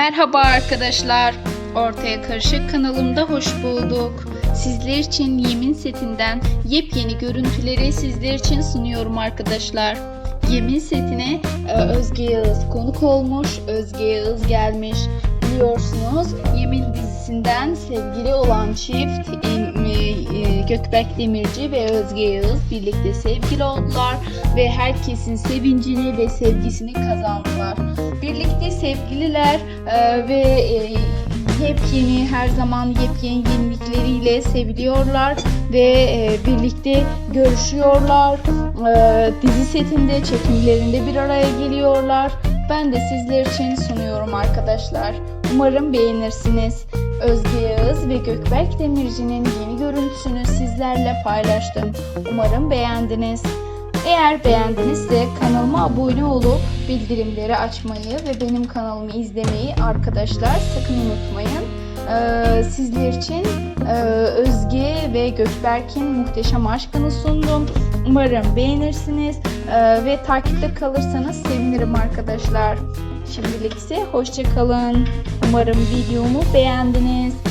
Merhaba arkadaşlar. Ortaya Karışık kanalımda hoş bulduk. Sizler için Yemin setinden yepyeni görüntüleri sizler için sunuyorum arkadaşlar. Yemin setine e, Özge Yağız konuk olmuş. Özge Yağız gelmiş. Biliyorsunuz Yemin dizisinden sevgili olan çift em- e, Gökberk Demirci ve Özge Yağız birlikte sevgili oldular ve herkesin sevincini ve sevgisini kazandılar. Birlikte sevgililer e, ve e, yepyeni her zaman yepyeni yenilikleriyle seviliyorlar ve e, birlikte görüşüyorlar. E, dizi setinde çekimlerinde bir araya geliyorlar. Ben de sizler için sunuyorum arkadaşlar. Umarım beğenirsiniz. Özge Yağız ve Gökberk Demirci'nin yeni görüntüsünü sizlerle paylaştım. Umarım beğendiniz. Eğer beğendinizse kanalıma abone olup bildirimleri açmayı ve benim kanalımı izlemeyi arkadaşlar sakın unutmayın. Ee, sizler için e, Özge ve Gökberk'in muhteşem aşkını sundum. Umarım beğenirsiniz Ee, ve takipte kalırsanız sevinirim arkadaşlar. Şimdilik ise hoşça kalın. Umarım videomu beğendiniz.